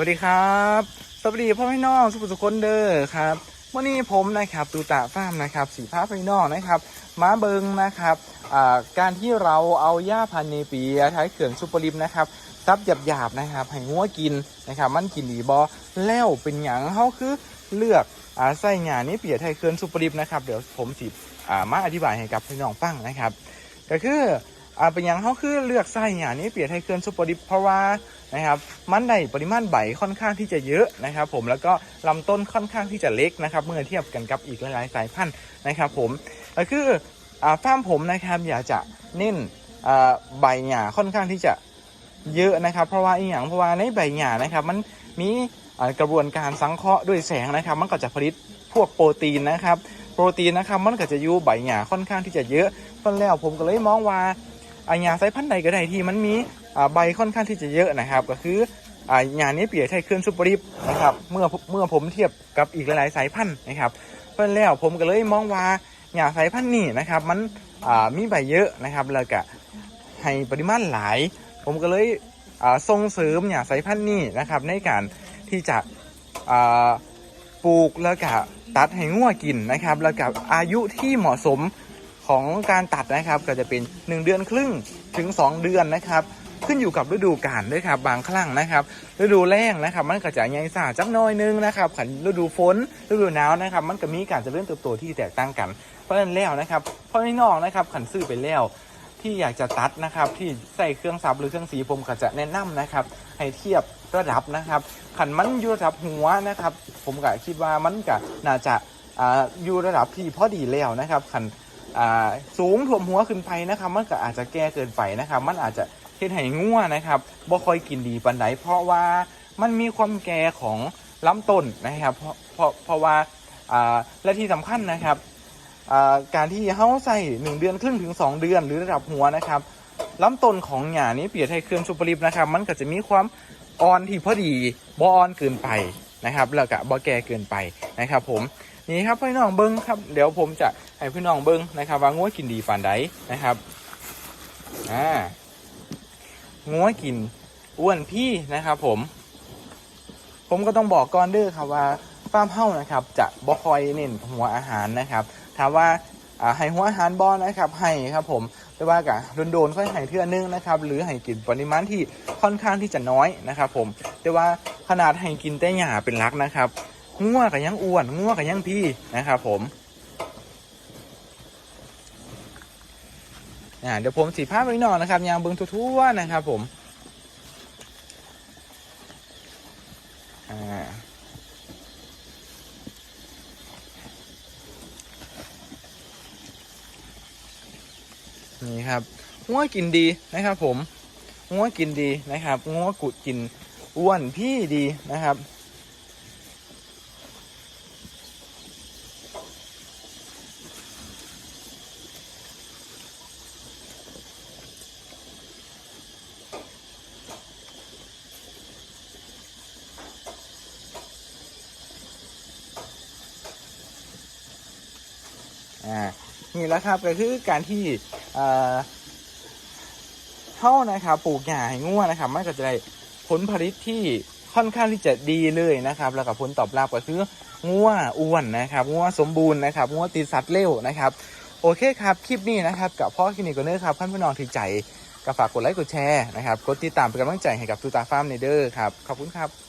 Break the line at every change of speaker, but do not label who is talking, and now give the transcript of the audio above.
วัสดีครับสวัสดีพ่อพี่น้องสุภสุคนเด้อครับวันนี้ผมนะครับตูตาฟาร์มนะครับสีผ้าพี่น้องนะครับมาเบิงนะครับการที่เราเอาหญ้าพันธุ์เนปียใช้เขื่อนซูเปอร์ลิมนะครับซับหยาบๆนะครับให้งัวกินนะครับมันกินดีบอแล้วเป็นอย่างเขาคือเลือกอาใส่หญ้านี้เปียไทยเขื่อนซูเปอร์ลิมนะครับเดี๋ยวผมสิอ่ามาอธิบายให้กับพี่น้องฟังนะครับ ก็คืออเป็นอย่างเขาคือเลือกไส้หญ้านี้เปียนให้เคลื่อนซูเปอร์ดิฟเพราะว่า นะครับมันได้ปริมาณใบค่อนข้างที่จะเยอะนะครับผมแล้วก็ลำต้นค่อนข้างที่จะเล็กนะครับเมื่อเทียบกันกับอีกหลายๆสายพันธุ์นะครับผมก็คืออ่าฟาร์มผมนะครับอยากจะเน้นใบหญ้าค่อนข้างที่จะเยอะนะครับ เพราะว่าอีกอย่างเพราะว่าในใบหญ้านะครับมันมีกระบวนการสังเคราะห์ด้วยแสงนะครับ มันก็จะผลิตพวกโปรตีนนะครับ โปรตีนนะครับมันก็จะอยู่ใบหญ้าค่อนข้างที่จะเยอะเพราะแล้วผมก็เลยมองว่า อาญาสายพันธุ์ใดก็ได้ที่มันมีใบค่อนข้างที่จะเยอะนะครับ ก็คืออาญานี้เปียไทยเคลื่อนซูเปอร์ดิฟนะครับเมื่อเมื่อผมเทียบกับอีกหลายๆสายพันธุ์นะครับ เพราะแล้วผมก็เลยมองว่าหญ้าสายพันธุ์นี้นะครับมันมีใบเยอะนะครับแล้วก็ให้ปริมาณหลาย ผมก็เลยส่งเสริมหญ้าสายพันธุ์นี้นะครับในการที่จะปลูกแล้วก็ตัดให้งัวกินนะครับ แล้วกับอายุที่เหมาะสม ของการตัดนะครับก็จะเป็น 1 เดือนครึ่งถึง 2 เดือนนะครับ ขึ้นอยู่กับฤดูกาลด้วยครับบางครั้งนะครับ ฤดูแล้งนะครับ มันก็จะใหญ่สาจักน้อยนึงนะครับขันฤดูฝนฤดูหนาวนะครับ มันก็มีการเจริญเติบโตที่แตกต่างกัน เพราะฉะนั้นแล้วนะครับเพราะน้องนะครับขันซื้อไปแล้วที่อยากจะตัดนะครับที่ใส่เครื่องซับหรือเครื่องสีผมก็จะแนะนำนะครับ ให้เทียบระดับนะครับขันมันอยู่ระดับหัวนะครับ ผมก็คิดว่ามันก็น่าจะอ่าอยู่ระดับที่พอดีแล้วนะครับขัน สูงถ่วมหัวขึ้นไปนะครับ มันก็อาจจะแก่เกินไปนะครับ มันอาจจะเฮ็ดให้งัวนะครับบ่ค่อยกินดีปานใดเพราะว่ามันมีความแก่ของลำต้นนะครับ เพราะเพราะเพราะว่าอ่าและที่สำคัญนะครับอ่าการที่เฮาใส่หนึ่งเดือนครึ่งถึงสองเดือนหรือระดับหัวนะครับลำต้นของหญ้านี้เปรียบไทยเครื่องชูปริบนะครับ มันก็จะมีความอ่อนที่พอดีบ่อ่อนเกินไปนะครับ แล้วก็บ่แก่เกินไปนะครับ ผมนี่ครับพี่น้องเบิ้งครับ เดี๋ยวผมจะ ให้พี่น้องเบิ้งนะครับว่างัวกินดีปานใดนะครับอ่างัวกินอ้วนพี่นะครับผม ผมก็ต้องบอกก่อนเด้อครับว่าฟาร์มเฮ้านะครับ จะบ่คอยเน้นหัวอาหารนะครับถามว่าอาให้หัวอาหารบอนะครับให้ครับผมแต่ว่ากะโดนๆค่อยให้เทื่อนึงนะครับหรือให้กินปริมาณที่ค่อนข้างที่จะน้อยนะครับผมแต่ว่าขนาดให้กินแต่หญ้าเป็นหลักนะครับงัวกับยังอ้วนงัวกับยังพี่นะครับผม อ่าเดี๋ยวผมสีภาพไว้หน่อยนะครับยางเบิ้งทั่วๆนะครับ ผมอ่านี่ครับงัวกินดีนะครับ ผมงัวกินดีนะครับงัวกุดกินอ้วนพี่ดีนะครับ อ่านี่แหล้วครับก็คือการที่เอ่อเท่านะครับปลูกหญ้าให้งัวนะครับมันก็จะได้ผลผลิตที่ค่อนข้างที่จะดีเลยนะครับ แล้วก็ผลตอบรับก็คืองัวอ้วนนะครับงัวสมบูรณ์นะครับงัวติดสัตว์เร็วนะครับ โอเคครับ คลิปนี้นะครับกับพ่อคลินิกกเนอร์ครับท่านพี่น้องที่ใจก็ฝากกดไลค์กดแชร์นะครับ กดติดตามเป็นกำลังใจให้กับตูตาฟาร์มในเดอร์ครับ ขอบคุณครับ